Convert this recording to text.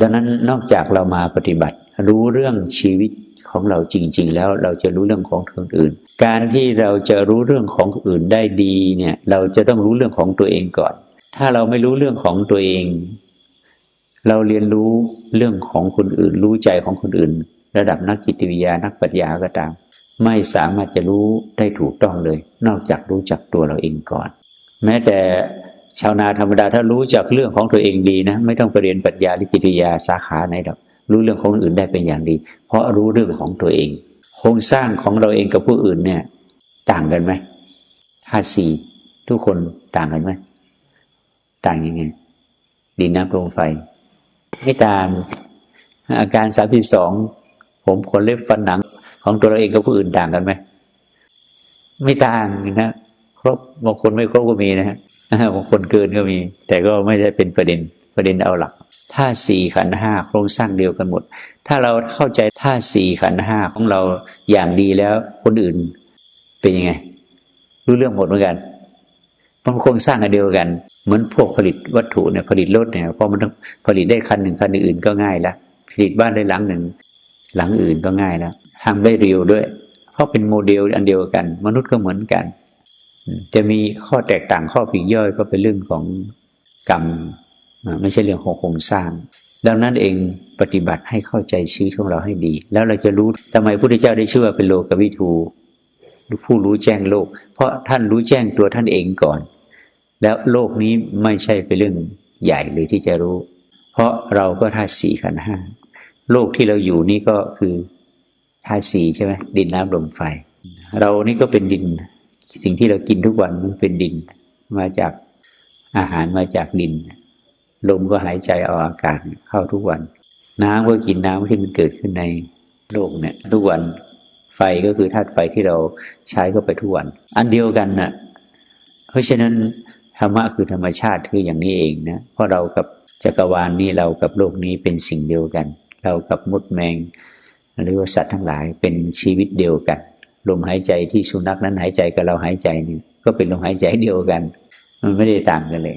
ดังนั้นนอกจากเรามาปฏิบัติ รู้เรื่องชีวิตของเราจริง ๆ แล้วเราจะรู้เรื่องของคนอื่น การที่เราจะรู้เรื่องของคนอื่นได้ดีเนี่ยเราจะต้องรู้เรื่องของตัวเองก่อน ถ้าเราไม่รู้เรื่องของตัวเอง เราเรียนรู้เรื่องของคนอื่น รู้ใจของคนอื่น ระดับนักจิตวิทยานักปรัชญาก็ตาม ไม่สามารถจะรู้ได้ถูกต้องเลย นอกจากรู้จักตัวเราเองก่อน แม้แต่ ชาวนาธรรมดาถ้ารู้จักเรื่องของตัวเองดีนะ ไม่ต้องไปเรียนปรัชญาหรือจิตวิทยาสาขาไหนหรอกรู้เรื่องของอื่นได้เป็นอย่างดี เพราะรู้เรื่องของตัวเอง โครงสร้างของเราเองกับผู้อื่นเนี่ย ต่างกันไหมธาตุสี่ทุกคนต่างกันไหมต่างยังไงดินน้ำลมไฟ ไม่ต่างอาการสามสิบสองผมขนเล็บฟันหนังของตัวเราเองกับผู้อื่นต่างกันไหมไม่ต่างนะ ครบบางคนไม่ครบก็มีนะฮะบางคนเกินก็มี แต่ก็ไม่ได้เป็นประเด็นประเด็นเอาหลักถ้าสี่ขันห้าโครงสร้างเดียวกันหมด ถ้าเราเข้าใจท่าสี่ขันห้าของเราอย่างดีแล้วคนอื่นเป็นยังไง รู้เรื่องหมดเหมือนกันมันโครงสร้างอันเดียวกัน เหมือนพวกผลิตวัตถุเนี่ยผลิตรถเนี่ยพอมันผลิตได้คันหนึ่งคันอื่นก็ง่ายละผลิตบ้านได้หลังหนึ่งหลังอื่นก็ง่ายแล้วทำได้เร็วด้วย เพราะเป็นโมเดลอันเดียวกัน มนุษย์ก็เหมือนกัน จะมีข้อแตกต่างข้อปีกย่อยก็เป็นเรื่องของกรรมไม่ใช่เรื่องของโครงสร้าง ดังนั้นเองปฏิบัติให้เข้าใจชีวิตของเราให้ดี แล้วเราจะรู้ทำไมพระพุทธเจ้าได้ชื่อว่าเป็นโลกวิทูผู้รู้แจ้งโลก เพราะท่านรู้แจ้งตัวท่านเองก่อน แล้วโลกนี้ไม่ใช่เป็นเรื่องใหญ่เลยที่จะรู้ เพราะเราก็ธาตุสี่ขันห้าโลกที่เราอยู่นี่ก็คือธาตุสี่ใช่ไหมดินน้ำลมไฟ เรานี่ก็เป็นดิน สิ่งที่เรากินทุกวันมันเป็นดิน มาจากอาหารมาจากดิน ลมก็หายใจเอาอากาศเข้าทุกวัน น้ำก็กินน้ำที่มันเกิดขึ้นในโลกเนี่ย ทุกวันไฟก็คือธาตุไฟที่เราใช้ก็ไปทุกวัน อันเดียวกันนะ่ะ เพราะฉะนั้นธรรมะคือธรรมชาติคืออย่างนี้เองนะเพราะเรากับจักรวาลนี้เรากับโลกนี้เป็นสิ่งเดียวกัน เรากับมดแมง หรือว่าสัตว์ทั้งหลายเป็นชีวิตเดียวกัน ลมหายใจที่สุนัขนั้นหายใจกับเราหายใจนี่ก็เป็นลมหายใจเดียวกัน มันไม่ได้ต่างกันเลย